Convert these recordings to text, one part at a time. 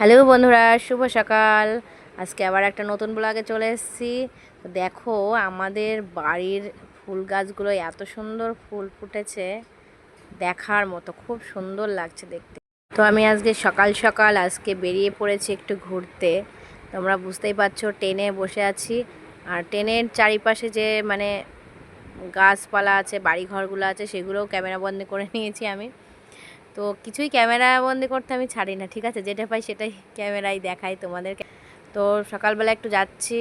Hello বন্ধুরা, শুভ সকাল। আজকে আবার একটা নতুন ব্লগে চলে এসেছি। দেখো, আমাদের বাড়ির ফুল গাছগুলো এত সুন্দর ফুল ফুটেছে দেখার মতো, খুব সুন্দর লাগছে দেখতে। তো আমি আজকে সকাল সকাল আজকে বেরিয়ে পড়েছি একটু ঘুরতে। তোমরা বুঝতেই পারছ, ট্রেনে বসে আছি। আর ট্রেনের চারিপাশে যে মানে গাছপালা আছে, বাড়িঘরগুলো আছে, সেগুলোও ক্যামেরা বন্দি করে নিয়েছি আমি। তো কিছুই ক্যামেরা বন্দি করতে আমি ছাড়ি না, ঠিক আছে? যেটা পাই সেটাই ক্যামেরায় দেখাই তোমাদের। তো সকালবেলা একটু যাচ্ছি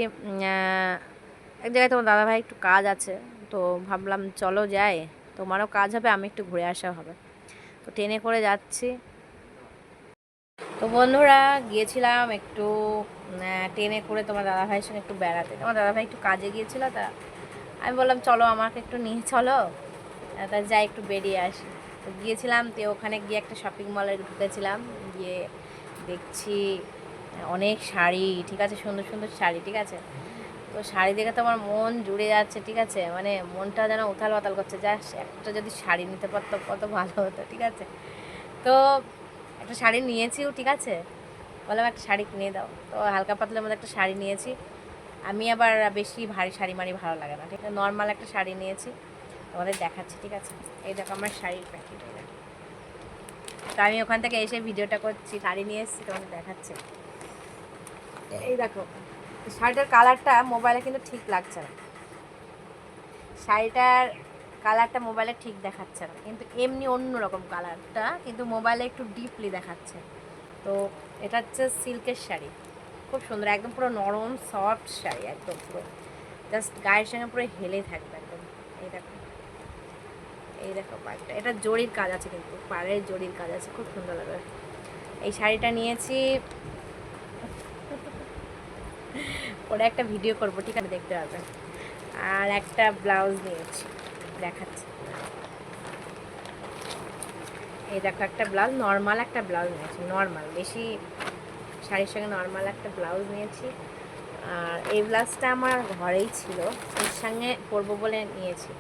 এক জায়গায় তোমার দাদাভাই একটু কাজ আছে, তো ভাবলাম চলো যাই, তোমারও কাজ হবে, আমি একটু ঘুরে আসা হবে। তো ট্রেনে করে যাচ্ছি। তো বন্ধুরা, গিয়েছিলাম একটু ট্রেনে করে তোমার দাদাভাইয়ের সঙ্গে একটু বেড়াতে। তোমার দাদাভাই একটু কাজে গিয়েছিল, তা আমি বললাম, চলো আমাকে একটু নিয়ে চলো তা যাই, একটু বেরিয়ে আসি। তো গিয়েছিলাম, তো ওখানে গিয়ে একটা শপিং মলে ঢুকেছিলাম। গিয়ে দেখছি অনেক শাড়ি, ঠিক আছে, সুন্দর সুন্দর শাড়ি, ঠিক আছে। তো শাড়ি দেখে তো আমার মন জুড়ে যাচ্ছে, ঠিক আছে। মানে মনটা যেন উথাল পাতাল করছে যা একটা যদি শাড়ি নিতে পারতো, কত ভালো হতো, ঠিক আছে। তো একটা শাড়ি নিয়েছিও, ঠিক আছে। বললাম, একটা শাড়ি কিনে দাও। তো হালকা পাতলার মধ্যে একটা শাড়ি নিয়েছি। আমি আবার বেশি ভারী শাড়ি মারি ভালো লাগে না, ঠিক আছে। নর্মাল একটা শাড়ি নিয়েছি। তোমাদের দেখাচ্ছি, ঠিক আছে? এই দেখো আমার শাড়ির প্যাকেট দেখো। তো আমি ওখান থেকে এসে ভিডিওটা করছি, শাড়ি নিয়ে এসেছি, তোমাদের দেখাচ্ছি। এই দেখো, শাড়িটার কালারটা মোবাইলে কিন্তু ঠিক লাগছে না। শাড়িটার কালারটা মোবাইলে ঠিক দেখাচ্ছে না। কিন্তু এমনি অন্য রকম কালারটা কিন্তু মোবাইলে একটু ডিপলি দেখাচ্ছে। তো এটা হচ্ছে সিল্কের শাড়ি। খুব সুন্দর, একদম পুরো নরম সফট শাড়ি, একদম পুরো। জাস্ট গায়ের সঙ্গে পুরো হেলে থাকবে, একদম। এই দেখো। এই দেখো পাড়টা এটা জরির কাজ আছে কিন্তু, পাড়ের জরির কাজ আছে, খুব সুন্দর লাগবে। এই শাড়িটা নিয়েছি। পরে একটা ভিডিও করব, ঠিক আছে, দেখতে পাবে আর একটা ব্লাউজ নিয়েছি, দেখাচ্ছি। এই দেখো, একটা ব্লাউজ নর্মাল একটা ব্লাউজ নিয়েছি নর্মাল বেশি শাড়ির সঙ্গে নর্মাল একটা ব্লাউজ নিয়েছি। আর এই ব্লাউজটা আমার ঘরেই ছিল এর সঙ্গে পরবো বলে নিয়েছি।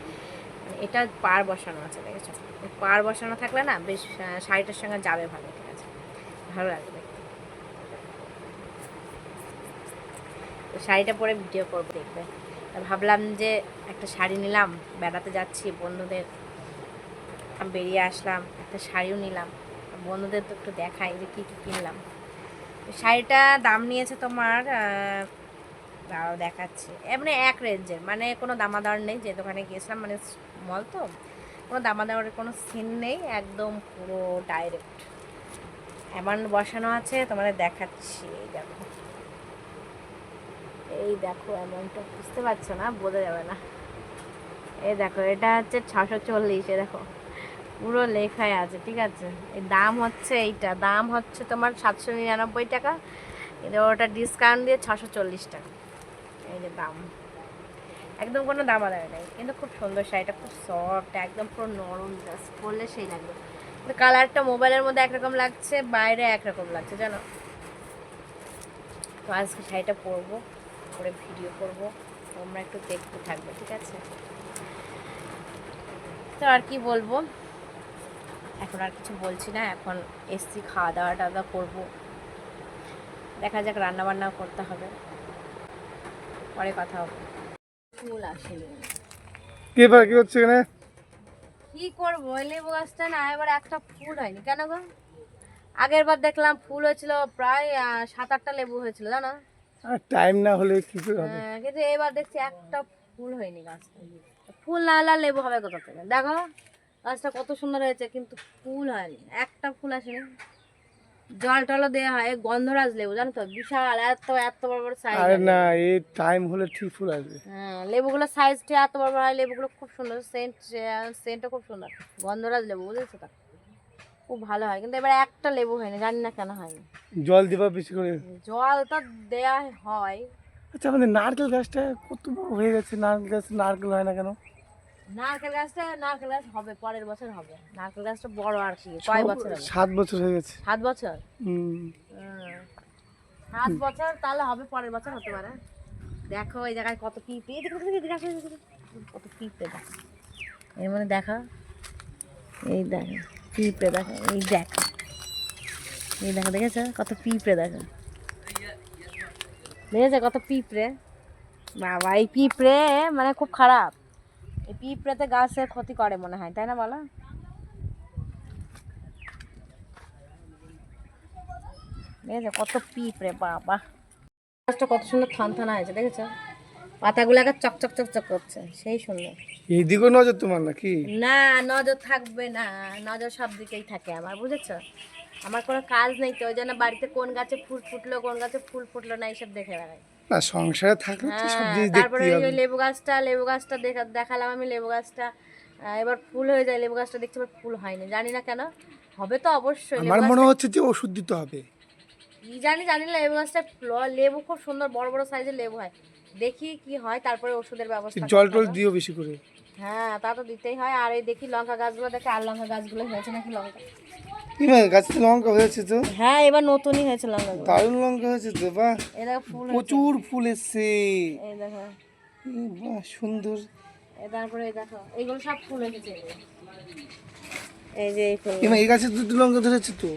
এটা পার বসানো আছে, দেখেছ? পার বসানো থাকলে না বেশ শাড়িটার সঙ্গে যাবে ভালো, ঠিক আছে? ভালো লাগবে শাড়িটা পরে ভিডিও করব, দেখবে। ভাবলাম যে একটা শাড়ি নিলাম, বেড়াতে যাচ্ছি বন্ধুদের। বেরিয়ে আসলাম, একটা শাড়িও নিলাম। বন্ধুদের তো একটু দেখাই যে কী কী কিনলাম। শাড়িটা দাম নিয়েছে তোমার দেখাচ্ছি। এমনি এক রেঞ্জের মানে কোনো দামাদার নেই, যে দোকানে গিয়েছিলাম মানে মল তো? কোনো দামাদারের কোনো সিন নেই, একদম পুরো ডাইরেক্ট অ্যামাউন্ট বসানো আছে, তোমাদের দেখাচ্ছি, এই দেখো। এই দেখো অ্যামাউন্টটা বুঝতে পারছ না? বোঝা যাবে না। এই দেখো, এটা হচ্ছে ছশো চল্লিশ এ দেখো। পুরো লেখায় আছে, ঠিক আছে? এই দাম হচ্ছে এইটা, দাম হচ্ছে তোমার সাতশো নিরানব্বই টাকা। কিন্তু ওটা ডিসকাউন্ট দিয়ে ছশো চল্লিশ টাকা। এই যে দাম। একদম কোনো দাম আদায় নাই কিন্তু খুব সুন্দর শাড়িটা, খুব সফট একদম পুরো নরম জাস্ট পরলে সেই লাগবে। কালারটা মোবাইলের মধ্যে একরকম লাগছে, বাইরে একরকম লাগছে, জানো? তো আজকে শাড়িটা পরবো, পরে ভিডিও করব, তোমরা একটু দেখতে থাকবে, ঠিক আছে? তো আর কি বলব? এখন আর কিছু বলছি না, এখন এসছি খাওয়া দাওয়া টাওয়া করব। দেখা যাক রান্না বান্নাও করতে হবে। পরে কথা হবে। ফুল আসেনি। কি ব্যাপার কি হচ্ছে এখানে? কি করব? ওই লেবু গাছটা না এবার একটা ফুল হয়নি। কেন গো? আগের বার দেখলাম ফুল হয়েছিল প্রায় সাত আটটা লেবু হয়েছিল জানো? টাইম না হলে কি করে হবে? হ্যাঁ, কিন্তু এবার দেখছি একটা ফুল হয়নি গাছটা। ফুল না হলে লেবু হবে কোথা থেকে? দেখো গাছটা কত সুন্দর হয়েছে কিন্তু ফুল হয়নি। একটা ফুল আসেনি। জল টলও দেওয়া হয় গন্ধরাজ লেবু জানো তো? বিশাল এত এত বড় বড় সাইজ আরে না এই টাইম হলে ঠিক ফুল আসবে। হ্যাঁ সাইজটা এত বড় বড় হয় লেবুগুলো খুব সুন্দর সেন্ট সেন্টটা খুব সুন্দর। গন্ধরাজ লেবু বুঝেছ তো? খুব ভালো হয় কিন্তু এবার একটা লেবু হয়নি জানি না কেন হয়নি। জল দিবা বেশি করে? জল তো দেয়া হয়। আচ্ছা আমাদের নারকেল গাছটা কত বড় হয়ে গেছে নারকেল গাছ নারকেল হয় না কেন? নারকেল গাছটা নারকেল গাছ হবে পরের বছর হবে। নারকেল গাছটা বড় আর কি কয় বছর হবে? সাত বছর হয়ে গেছে। সাত বছর? হুম। সাত বছর তাহলে হবে পরের বছর হতে পারে। দেখো এই জায়গায় কত দেখো, কত পিঁপড়ে দেখো। এর মধ্যে দেখা এই দেখো পিঁপড়ে দেখো এই দেখো। এই দেখো দেখেছ? কত পিঁপড়ে দেখো। দেখেছ কত পিঁপড়ে বাবা এই পিঁপড়ে মানে খুব খারাপ। এই পিঁপড়েতে গাছের ক্ষতি করে মনে হয় তাই না বলো? দেখেছ কত পিঁপড়ে বাবা। গাছটা কত সুন্দর হয়েছে দেখেছ? পাতাগুলো একটা চকচক চকচক করছে সেই সুন্দর। এইদিকেও নজর তোমার নাকি? না নজর থাকবে না নজর সব দিকেই থাকে আমার বুঝেছ? আমার কোনো কাজ নেই তো ওই জন্য বাড়িতে কোন গাছে ফুল ফুটলো কোন গাছে ফুল ফুটলো না এইসব দেখে বেড়াই। না সংসারে থাকলে তো সব হ্যাঁ, জিনিস তারপরে দেখতেই ওই যে লেবু গাছটা লেবু গাছটা দেখা দেখালাম আমি লেবু গাছটা। আহ, এবার ফুল হয়ে যায় লেবু গাছটা দেখছি এবার ফুল হয়নি জানি না কেন। হবে তো অবশ্যই লেবু আমার মনে হচ্ছে যে ওষুধ দিতে হবে। কি জানি জানি না লেবু গাছটা ফল- লেবু খুব সুন্দর বড় বড় সাইজের লেবু হয়। দেখি কি হয় তারপরে ওষুধের ব্যবস্থা জল করতে টল হবে। দিও বেশি করে। হ্যাঁ তা তো দিতেই হয়। আর এই দেখি লঙ্কা গাছগুলো দেখে আর লঙ্কা গাছগুলো হয়েছে নাকি লঙ্কা? ইমা গাছে লঙ্কা হয়েছে তো? হ্যাঁ এবার নতুনই হয়েছে লঙ্কাগুলো দারুণ লঙ্কা হয়েছে তো ফুল প্রচুর ফুল এসছে। এই দেখো। ই বাহ সুন্দর। তারপরে দেখো এইগুলো সব ফুল এসেছে। এই যে এই ফুল। এই গাছে দুটো লঙ্কা ধরেছে তো?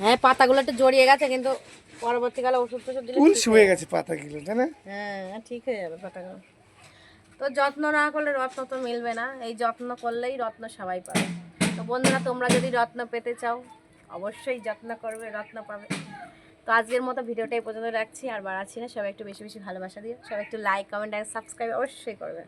হ্যাঁ পাতাগুলো একটু জড়িয়ে গেছে কিন্তু পরবর্তীকালে ওষুধ টষুধ দিলে গেছে পাতাগুলো তাই না? হ্যাঁ ঠিক হয়ে যাবে পাতাগুলো। তো যত্ন না করলে রত্ন তো মিলবে না। এই যত্ন করলেই রত্ন সবাই পাবে তো বন্ধুরা তোমরা যদি রত্ন পেতে চাও অবশ্যই যত্ন করবে, রত্ন পাবে। তো আজকের মতো ভিডিওটাই পর্যন্ত রাখছি, আর বাড়াচ্ছি না, সবাই একটু বেশি বেশি ভালোবাসা দিও। সবাই একটু লাইক কমেন্ট আর সাবস্ক্রাইব অবশ্যই করবে।